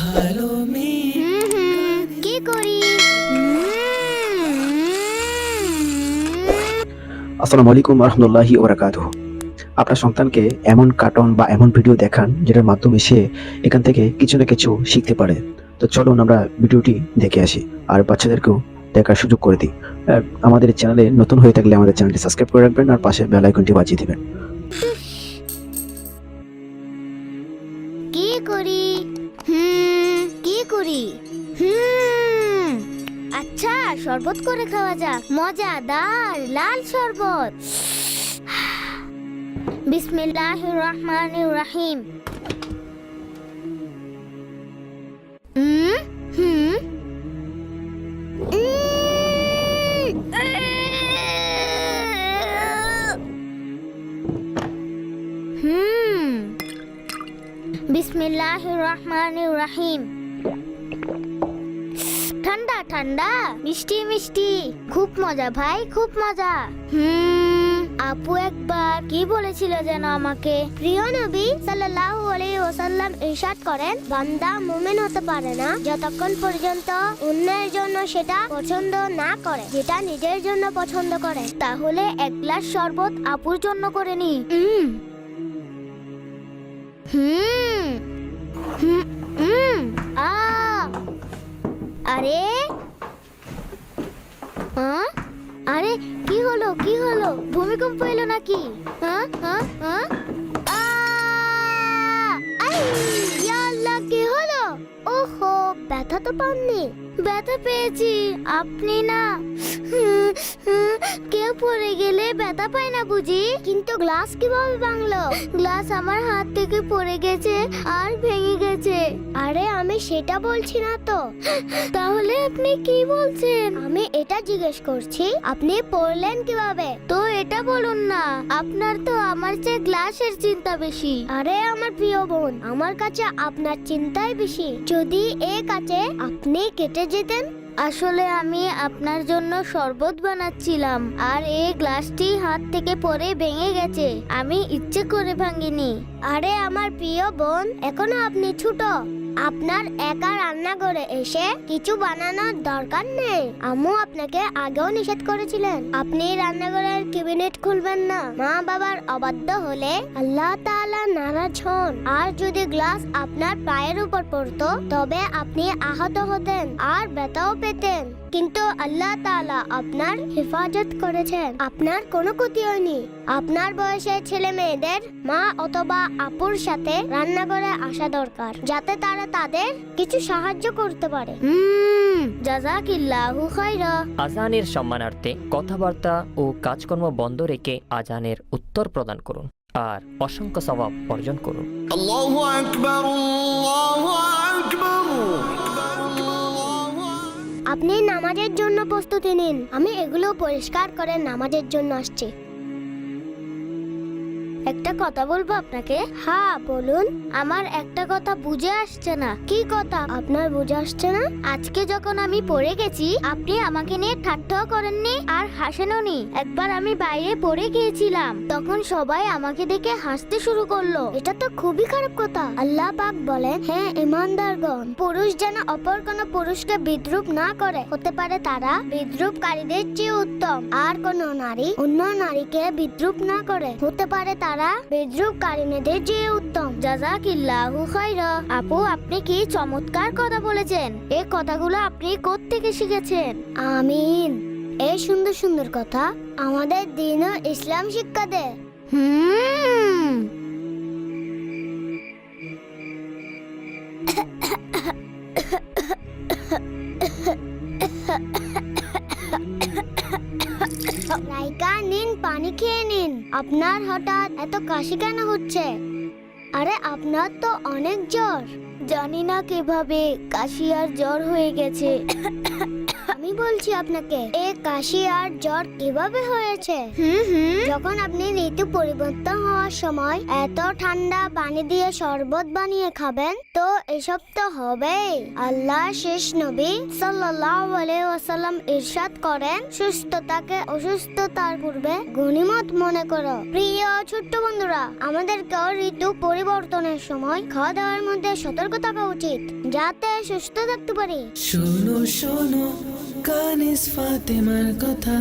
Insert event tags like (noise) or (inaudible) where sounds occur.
ভালো মেয়ে। কি করি? আসসালামু আলাইকুম রহমতুল্লাহি আপনার সন্তানকে এমন কার্টুন বা এমন ভিডিও দেখান যেটার মাধ্যমে সে এখান থেকে কিছু না কিছু শিখতে পারে। তো চলুন আমরা ভিডিওটি দেখে আসি আর বাচ্চাদেরকেও দেখার সুযোগ করে দিই। আর আমাদের চ্যানেলে নতুন হয়ে থাকলে আমাদের চ্যানেলটি সাবস্ক্রাইব করে রাখবেন আর পাশে বেল আইকনটি বাজিয়ে দিবেন। কি করি? হুম, কি করি? হুম। আচ্ছা শরবত করে খাওয়া যাক। মজাদার লাল শরবত। (sighs) বিসমিল্লাহির রহমানির রহিম। রহিম ঠান্ডা ঠান্ডা, মিষ্টি মিষ্টি। খুব মজা ভাই, খুব মজা। হুম, আপু একবার কি বলেছিল যেন আমাকে? প্রিয় নবী সাল্লাল্লাহু আলাইহি ইরশাদ করেন, বান্দা মুমিন হতে পারে না, যতক্ষণ পর্যন্ত অন্যের জন্য সেটা পছন্দ না করে, যেটা নিজের জন্য পছন্দ করে। তাহলে এক গ্লাস শরবত আপুর জন্য করে নি। হুম। হুম আরে? হ্যাঁ আরে কি হলো কি হলো? ভূমিকম্প এলো নাকি? হ্যাঁ হ্যাঁ হ্যাঁ! আই! ওহো, ব্যথা তো পাননি। ব্যথা পেয়েছি, আপনি না। কেউ পড়ে গেলে ব্যথা পায় না বুঝি? কিন্তু গ্লাস কীভাবে ভাঙলো? গ্লাস আমার হাত থেকে পড়ে গেছে আর ভেঙে গেছে। আরে, আমি সেটা বলছি না তো। তাহলে আপনি কি বলছেন? আমি এটা জিজ্ঞেস করছি, আপনি পড়লেন কীভাবে? তো এটা বলুন না, আপনার তো আমার চেয়ে গ্লাসের চিন্তা বেশি। আরে আমার প্রিয় বোন, আমার কাছে আপনার চিন্তাই বেশি। যদি এ কাছে আপনি কেটে যেতেন? আসলে আমি আপনার জন্য শরবত বানাচ্ছিলাম, আর এই গ্লাসটি হাত থেকে পরে ভেঙে গেছে, আমি ইচ্ছে করে ভাঙিনি। আরে আমার প্রিয় বোন, এখনও আপনি ছোট। আপনার একা রান্না করে এসে কিছু বানানোর দরকার নেই। আম্মু আপনাকে আগেও নিষেধ করেছিলেন। আপনি রান্নাঘরের ক্যাবিনেট খুলবেন না। মা বাবার অবাধ্য হলে আল্লাহ তাআলা নারাজ হন। আর যদি গ্লাস আপনার পায়ের উপর পড়তো, তবে আপনি আহত হতেন আর ব্যথাও পেতেন। কিন্তু আল্লাহ তালা আপনার হেফাজত করেছেন। আপনার কোনো ক্ষতি হয়নি। আপনার বয়সের ছেলে মেয়েদের মা অথবা আপুর সাথে রান্নাঘরে আসা দরকার যাতে তারা তাদের কিছু সাহায্য করতে পারে। হুম আজানের সম্মানার্থে কথাবার্তা ও কাজকর্ম বন্ধ রেখে আজানের উত্তর প্রদান করুন আর অসংখ্য স্বভাব অর্জন করুন। আল্লাহু আকবার আল্লাহু আকবার। আপনি নামাজের জন্য প্রস্তুতি নিন। আমি এগুলো পরিষ্কার করে নামাজের জন্য আসছি। একটা কথা বলব আপনাকে? হ্যাঁ বলুন। আমার একটা কথা বুঝে আসছে না। কি কথা? আপনার বুঝে আসছে না? আজকে যখন আমি পড়ে গেছি আপনি আমাকে নিয়ে ঠাট্টাও করেননি আর হাসেননি একবার আমি বাইরে পড়ে গিয়েছিলাম তখন সবাই আমাকে দেখে হাসতে শুরু করল। এটা তো খুবই খারাপ কথা। আল্লাহ পাক বলেন হ্যাঁ ইমানদারগণ পুরুষ যেন অপর কোনো পুরুষকে বিদ্রুপ না করে হতে পারে তারা বিদ্রুপকারীদের চেয়ে উত্তম। আর কোন নারী অন্য নারীকে বিদ্রুপ না করে হতে পারে তারা বিদ্রুপকারীদের যে উত্তম। জাযাকিল্লাহু খাইরা আপু, আপনি কি চমৎকার কথা বলেছেন। এই কথাগুলো আপনি কোত্থেকে শিখেছেন? আমিন। এই সুন্দর সুন্দর কথা আমাদের দিন ইসলাম শিক্ষা দেয় হুম। নিন পানি খেয়ে নিন। আপনার হঠাৎ এত কাশি কেন হচ্ছে? আরে, আপনার তো অনেক জ্বর। জানি না কীভাবে কাশি আর জ্বর হয়ে গেছে। আমি বলছি আপনাকে এ কাশি আর জ্বর কীভাবে হয়েছে? হুম হুম। যখন আপনি ঋতু পরিবর্তন হওয়ার সময় এত ঠান্ডা পানি দিয়ে শরবত বানিয়ে খাবেন তো এসব তো হবেই। আল্লাহ শেষ নবী সাল্লাল্লাহু আলাইহি ওয়াসাল্লাম ইরশাদ করেন সুস্থতাকে অসুস্থতার পূর্বে গনিমত মনে করো। প্রিয় ছোট্ট বন্ধুরা আমাদেরকেও ঋতু পরিবর্তনের সময় খাওয়া দাওয়ার মধ্যে সতর্ক থাকা উচিত যাতে সুস্থ থাকতে পারি। শোনো শোনো কানিস ফাতেমার কথা।